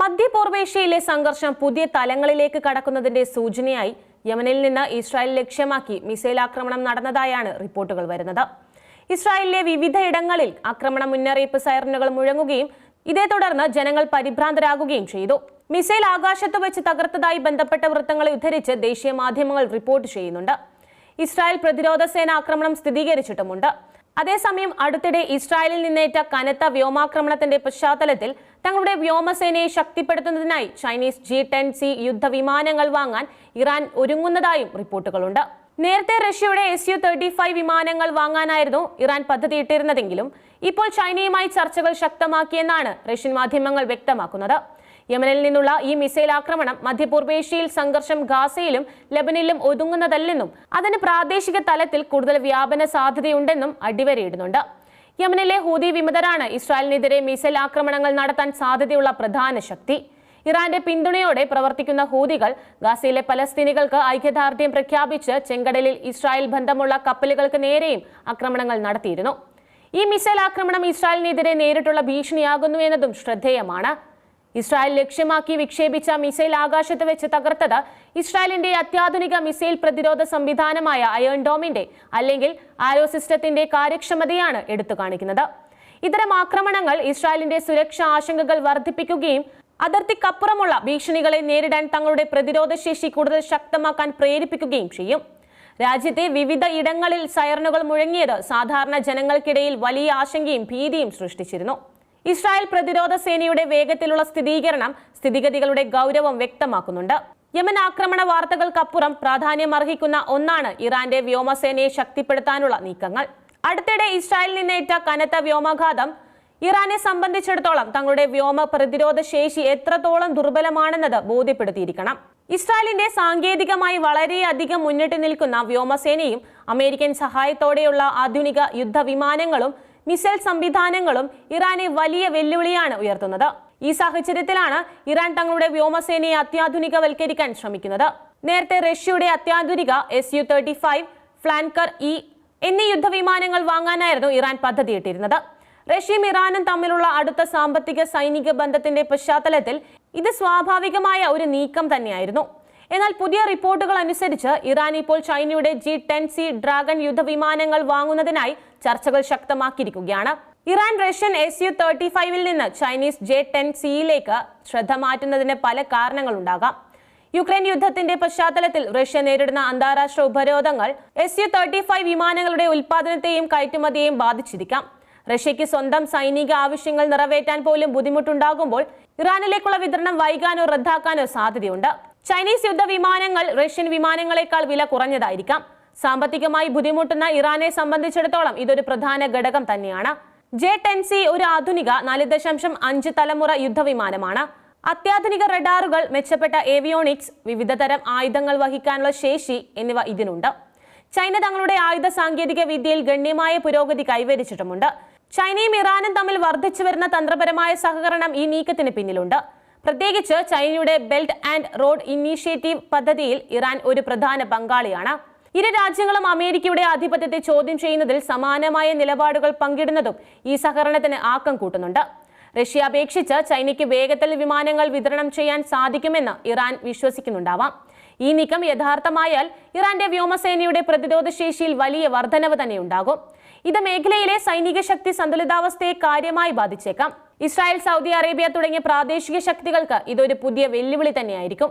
മധ്യപൂർവേഷ്യയിലെ സംഘർഷം പുതിയ തലങ്ങളിലേക്ക് കടക്കുന്നതിന്റെ സൂചനയായി യമനിൽ നിന്ന് ഇസ്രായേൽ ലക്ഷ്യമാക്കി മിസൈൽ ആക്രമണം നടന്നതായാണ് റിപ്പോർട്ടുകൾ വരുന്നത്. ഇസ്രായേലിലെ വിവിധയിടങ്ങളിൽ ആക്രമണ മുന്നറിയിപ്പ് സൈറനുകൾ മുഴങ്ങുകയും ഇതേ തുടർന്ന് ജനങ്ങൾ പരിഭ്രാന്തരാകുകയും ചെയ്തു. മിസൈൽ ആകാശത്ത് വെച്ച് തകർത്തതായി ബന്ധപ്പെട്ട വൃത്തങ്ങളെ ഉദ്ധരിച്ച് ദേശീയ മാധ്യമങ്ങൾ റിപ്പോർട്ട് ചെയ്യുന്നുണ്ട്. ഇസ്രായേൽ പ്രതിരോധ സേന ആക്രമണം സ്ഥിരീകരിച്ചിട്ടുമുണ്ട്. അതേസമയം അടുത്തിടെ ഇസ്രായേലിൽ നിന്നേറ്റ കനത്ത വ്യോമാക്രമണത്തിന്റെ പശ്ചാത്തലത്തിൽ തങ്ങളുടെ വ്യോമസേനയെ ശക്തിപ്പെടുത്തുന്നതിനായി ചൈനീസ് ജി ടെൻ സി യുദ്ധവിമാനങ്ങൾ വാങ്ങാൻ ഇറാൻ ഒരുങ്ങുന്നതായും റിപ്പോർട്ടുകളുണ്ട്. നേരത്തെ റഷ്യയുടെ എസ് യു തേർട്ടി ഫൈവ് വിമാനങ്ങൾ വാങ്ങാനായിരുന്നു ഇറാൻ പദ്ധതിയിട്ടിരുന്നതെങ്കിലും ഇപ്പോൾ ചൈനയുമായി ചർച്ചകൾ ശക്തമാക്കിയെന്നാണ് റഷ്യൻ മാധ്യമങ്ങൾ വ്യക്തമാക്കുന്നത്. യമനിൽ നിന്നുള്ള ഈ മിസൈൽ ആക്രമണം മധ്യപൂർവേഷ്യയിൽ സംഘർഷം ഗാസയിലും ലബനിലും ഒതുങ്ങുന്നതല്ലെന്നും അതിന് പ്രാദേശിക തലത്തിൽ കൂടുതൽ വ്യാപന സാധ്യതയുണ്ടെന്നും അടിവരയിടുന്നുണ്ട്. യമനിലെ ഹൂതി വിമതരാണ് ഇസ്രായേലിനെതിരെ മിസൈൽ ആക്രമണങ്ങൾ നടത്താൻ സാധ്യതയുള്ള പ്രധാന ശക്തി. ഇറാന്റെ പിന്തുണയോടെ പ്രവർത്തിക്കുന്ന ഹൂതികൾ ഗാസയിലെ പലസ്തീനികൾക്ക് ഐക്യദാർഢ്യം പ്രഖ്യാപിച്ച് ചെങ്കടലിൽ ഇസ്രായേൽ ബന്ധമുള്ള കപ്പലുകൾക്ക് നേരെയും ആക്രമണങ്ങൾ നടത്തിയിരുന്നു. ഈ മിസൈൽ ആക്രമണം ഇസ്രായേലിനെതിരെ നേരിട്ടുള്ള ഭീഷണിയാകുന്നു എന്നതും ശ്രദ്ധേയമാണ്. ഇസ്രായേൽ ലക്ഷ്യമാക്കി വിക്ഷേപിച്ച മിസൈൽ ആകാശത്ത് വെച്ച് തകർത്തത് ഇസ്രായേലിന്റെ അത്യാധുനിക മിസൈൽ പ്രതിരോധ സംവിധാനമായ അയേൺ ഡോമിന്റെ അല്ലെങ്കിൽ ആരോ സിസ്റ്റത്തിന്റെ കാര്യക്ഷമതയാണ് എടുത്തു കാണിക്കുന്നത്. ഇത്തരം ആക്രമണങ്ങൾ ഇസ്രായേലിന്റെ സുരക്ഷാ ആശങ്കകൾ വർദ്ധിപ്പിക്കുകയും അതിർത്തിക്കപ്പുറമുള്ള ഭീഷണികളെ നേരിടാൻ തങ്ങളുടെ പ്രതിരോധ ശേഷി കൂടുതൽ ശക്തമാക്കാൻ പ്രേരിപ്പിക്കുകയും ചെയ്യും. രാജ്യത്തെ വിവിധ ഇടങ്ങളിൽ സൈറനുകൾ മുഴങ്ങിയത് സാധാരണ ജനങ്ങൾക്കിടയിൽ വലിയ ആശങ്കയും ഭീതിയും സൃഷ്ടിച്ചിരുന്നു. ഇസ്രായേൽ പ്രതിരോധ സേനയുടെ വേഗത്തിലുള്ള സ്ഥിരീകരണം സ്ഥിതിഗതികളുടെ ഗൗരവം വ്യക്തമാക്കുന്നുണ്ട്. യമൻ ആക്രമണ വാർത്തകൾക്കപ്പുറം പ്രാധാന്യം അർഹിക്കുന്ന ഒന്നാണ് ഇറാന്റെ വ്യോമസേനയെ ശക്തിപ്പെടുത്താനുള്ള നീക്കങ്ങൾ. അടുത്തിടെ ഇസ്രായേലിൽ നിന്നേറ്റ കനത്ത വ്യോമാഘാതം ഇറാനെ സംബന്ധിച്ചിടത്തോളം തങ്ങളുടെ വ്യോമ പ്രതിരോധ ശേഷി എത്രത്തോളം ദുർബലമാണെന്നത് ബോധ്യപ്പെടുത്തിയിരിക്കണം. ഇസ്രായേലിന്റെ സാങ്കേതികമായി വളരെയധികം മുന്നിട്ട് നിൽക്കുന്ന വ്യോമസേനയും അമേരിക്കൻ സഹായത്തോടെയുള്ള ആധുനിക യുദ്ധവിമാനങ്ങളും മിസൈൽ സംവിധാനങ്ങളും ഇറാനെ വലിയ വെല്ലുവിളിയാണ് ഉയർത്തുന്നത്. ഈ സാഹചര്യത്തിലാണ് ഇറാൻ തങ്ങളുടെ വ്യോമസേനയെ അത്യാധുനികവൽക്കരിക്കാൻ ശ്രമിക്കുന്നത്. നേരത്തെ റഷ്യയുടെ അത്യാധുനിക S U thirty five flanker E എന്നീ യുദ്ധവിമാനങ്ങൾ വാങ്ങാനായിരുന്നു ഇറാൻ പദ്ധതിയിട്ടിരുന്നത്. റഷ്യയും ഇറാനും തമ്മിലുള്ള അടുത്ത സാമ്പത്തിക സൈനിക ബന്ധത്തിന്റെ പശ്ചാത്തലത്തിൽ ഇത് സ്വാഭാവികമായ ഒരു നീക്കം തന്നെയായിരുന്നു. എന്നാൽ പുതിയ റിപ്പോർട്ടുകൾ അനുസരിച്ച് ഇറാൻ ഇപ്പോൾ ചൈനയുടെ ജി ടെൻ സി ഡ്രാഗൺ യുദ്ധവിമാനങ്ങൾ വാങ്ങുന്നതിനായി ചർച്ചകൾ ശക്തമാക്കിയിരിക്കുകയാണ്. Iran Russian S U thirty ഫൈവിൽ നിന്ന് ചൈനീസ് ജെ ടെൻ സിയിലേക്ക് ശ്രദ്ധ മാറ്റുന്നതിന് പല കാരണങ്ങളുണ്ടാകാം യുക്രൈൻ യുദ്ധത്തിന്റെ പശ്ചാത്തലത്തിൽ റഷ്യ നേരിടുന്ന അന്താരാഷ്ട്ര ഉപരോധങ്ങൾ എസ് യു തേർട്ടി ഫൈവ് വിമാനങ്ങളുടെ ഉൽപാദനത്തെയും കയറ്റുമതിയെയും ബാധിച്ചിരിക്കാം. റഷ്യയ്ക്ക് സ്വന്തം സൈനിക ആവശ്യങ്ങൾ നിറവേറ്റാൻ പോലും ബുദ്ധിമുട്ടുണ്ടാകുമ്പോൾ ഇറാനിലേക്കുള്ള വിതരണം വൈകാനോ റദ്ദാക്കാനോ സാധ്യതയുണ്ട്. ചൈനീസ് യുദ്ധ വിമാനങ്ങൾ റഷ്യൻ വിമാനങ്ങളെക്കാൾ വില കുറഞ്ഞതായിരിക്കാം. സാമ്പത്തികമായി ബുദ്ധിമുട്ടുന്ന ഇറാനെ സംബന്ധിച്ചിടത്തോളം ഇതൊരു പ്രധാന ഘടകം തന്നെയാണ്. ജെ ടെൻ സി ഒരു ആധുനിക നാല് ദശാംശം അഞ്ച് തലമുറ യുദ്ധവിമാനമാണ്. അത്യാധുനിക റഡാറുകൾ മെച്ചപ്പെട്ട ഏവിയോണിക്സ് വിവിധതരം ആയുധങ്ങൾ വഹിക്കാനുള്ള ശേഷി എന്നിവ ഇതിനുണ്ട്. ചൈന തങ്ങളുടെ ആയുധ സാങ്കേതിക വിദ്യയിൽ ഗണ്യമായ പുരോഗതി കൈവരിച്ചിട്ടുമുണ്ട്. ചൈനയും ഇറാനും തമ്മിൽ വർദ്ധിച്ചു വരുന്ന തന്ത്രപരമായ സഹകരണം ഈ നീക്കത്തിന് പിന്നിലുണ്ട്. പ്രത്യേകിച്ച് ചൈനയുടെ ബെൽറ്റ് ആൻഡ് റോഡ് ഇനീഷ്യേറ്റീവ് പദ്ധതിയിൽ ഇറാൻ ഒരു പ്രധാന പങ്കാളിയാണ്. ഇരു രാജ്യങ്ങളും അമേരിക്കയുടെ ആധിപത്യത്തെ ചോദ്യം ചെയ്യുന്നതിൽ സമാനമായ നിലപാടുകൾ പങ്കിടുന്നതും ഈ സഹകരണത്തിന് ആക്കം കൂട്ടുന്നുണ്ട്. റഷ്യ അപേക്ഷിച്ച് ചൈനയ്ക്ക് വേഗത്തിൽ വിമാനങ്ങൾ വിതരണം ചെയ്യാൻ സാധിക്കുമെന്ന് ഇറാൻ വിശ്വസിക്കുന്നുണ്ടാവാം. ഈ നീക്കം യഥാർത്ഥമായാൽ ഇറാന്റെ വ്യോമസേനയുടെ പ്രതിരോധ ശേഷിയിൽ വലിയ വർധനവ് തന്നെ ഉണ്ടാകും. ഇത് മേഖലയിലെ സൈനിക ശക്തി സന്തുലിതാവസ്ഥയെ കാര്യമായി ബാധിച്ചേക്കാം. ഇസ്രായേൽ സൗദി അറേബ്യ തുടങ്ങിയ പ്രാദേശിക ശക്തികൾക്ക് ഇതൊരു പുതിയ വെല്ലുവിളി തന്നെയായിരിക്കും.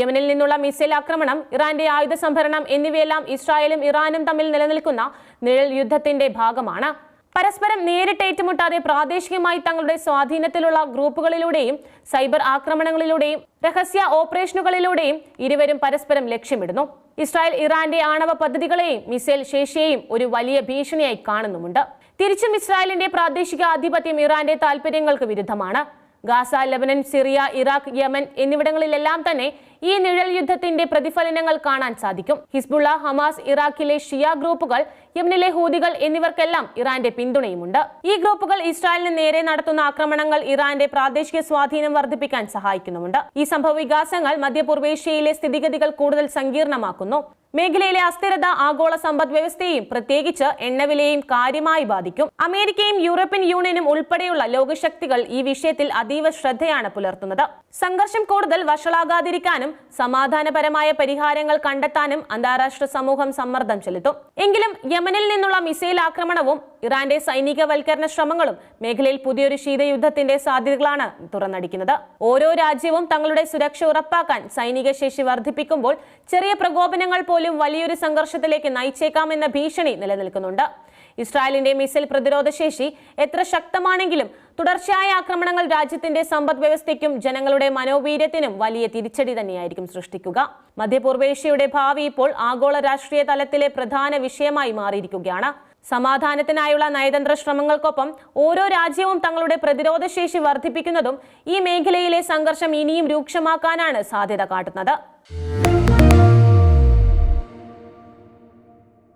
യമനിൽ നിന്നുള്ള മിസൈൽ ആക്രമണം ഇറാന്റെ ആയുധ സംഭരണം എന്നിവയെല്ലാം ഇസ്രായേലും ഇറാനും തമ്മിൽ നിലനിൽക്കുന്ന നിഴൽ യുദ്ധത്തിന്റെ ഭാഗമാണ്. പരസ്പരം നേരിട്ട് ഏറ്റുമുട്ടാതെ പ്രാദേശികമായി തങ്ങളുടെ സ്വാധീനത്തിലുള്ള ഗ്രൂപ്പുകളിലൂടെയും സൈബർ ആക്രമണങ്ങളിലൂടെയും രഹസ്യ ഓപ്പറേഷനുകളിലൂടെയും ഇരുവരും പരസ്പരം ലക്ഷ്യമിടുന്നു. ഇസ്രായേൽ ഇറാന്റെ ആണവ പദ്ധതികളെയും മിസൈൽ ശേഷിയെയും ഒരു വലിയ ഭീഷണിയായി കാണുന്നുമുണ്ട്. തിരിച്ചും ഇസ്രായേലിന്റെ പ്രാദേശിക ആധിപത്യം ഇറാന്റെ താൽപര്യങ്ങൾക്ക് വിരുദ്ധമാണ്. Gaza Lebanon Syria Iraq Yemen എന്നിവിടങ്ങളിലെല്ലാം തന്നെ ഈ നിഴൽ യുദ്ധത്തിന്റെ പ്രതിഫലനങ്ങൾ കാണാൻ സാധിക്കും. ഹിസ്ബുള്ള ഹമാസ് ഇറാഖിലെ ഷിയ ഗ്രൂപ്പുകൾ യമനിലെ ഹൂതികൾ എന്നിവർക്കെല്ലാം ഇറാന്റെ പിന്തുണയുമുണ്ട്. ഈ ഗ്രൂപ്പുകൾ ഇസ്രായേലിന് നേരെ നടത്തുന്ന ആക്രമണങ്ങൾ ഇറാന്റെ പ്രാദേശിക സ്വാധീനം വർദ്ധിപ്പിക്കാൻ സഹായിക്കുന്നുമുണ്ട്. ഈ സംഭവ വികാസങ്ങൾ മധ്യപൂർവേഷ്യയിലെ സ്ഥിതിഗതികൾ കൂടുതൽ സങ്കീർണമാക്കുന്നു. മേഖലയിലെ അസ്ഥിരത ആഗോള സമ്പദ് വ്യവസ്ഥയെയും പ്രത്യേകിച്ച് എണ്ണവിലയെയും കാര്യമായി ബാധിക്കും. അമേരിക്കയും യൂറോപ്യൻ യൂണിയനും ഉൾപ്പെടെയുള്ള ലോകശക്തികൾ ഈ വിഷയത്തിൽ അതീവ ശ്രദ്ധയാണ് പുലർത്തുന്നത്. സംഘർഷം കൂടുതൽ വഷളാകാതിരിക്കാനും സമാധാനപരമായ പരിഹാരങ്ങൾ കണ്ടെത്താനും അന്താരാഷ്ട്ര സമൂഹം സമ്മർദ്ദം ചെലുത്തും. എങ്കിലും യമനിൽ നിന്നുള്ള മിസൈൽ ആക്രമണവും ഇറാന്റെ സൈനികവൽക്കരണ ശ്രമങ്ങളും മേഖലയിൽ പുതിയൊരു ശീതയുദ്ധത്തിന്റെ സാധ്യതകളാണ് തുറന്നടിക്കുന്നത്. ഓരോ രാജ്യവും തങ്ങളുടെ സുരക്ഷ ഉറപ്പാക്കാൻ സൈനിക ശേഷി വർദ്ധിപ്പിക്കുമ്പോൾ ചെറിയ പ്രകോപനങ്ങൾ പോലും വലിയൊരു സംഘർഷത്തിലേക്ക് നയിച്ചേക്കാമെന്ന ഭീഷണി നിലനിൽക്കുന്നുണ്ട്. ഇസ്രായേലിന്റെ മിസൈൽ പ്രതിരോധ ശേഷി എത്ര ശക്തമാണെങ്കിലും തുടർച്ചയായ ആക്രമണങ്ങൾ രാജ്യത്തിന്റെ സമ്പദ് വ്യവസ്ഥയ്ക്കും ജനങ്ങളുടെ മനോവീര്യത്തിനും വലിയ തിരിച്ചടി തന്നെയായിരിക്കും സൃഷ്ടിക്കുക. മധ്യപൂർവേഷ്യയുടെ ഭാവി ഇപ്പോൾ ആഗോള രാഷ്ട്രീയ തലത്തിലെ പ്രധാന വിഷയമായി മാറിയിരിക്കുകയാണ്. സമാധാനത്തിനായുള്ള നയതന്ത്ര ശ്രമങ്ങൾക്കൊപ്പം ഓരോ രാജ്യവും തങ്ങളുടെ പ്രതിരോധശേഷി വർദ്ധിപ്പിക്കുന്നതും ഈ മേഖലയിലെ സംഘർഷം ഇനിയും രൂക്ഷമാക്കാനാണ് സാധ്യത കാട്ടുന്നത്.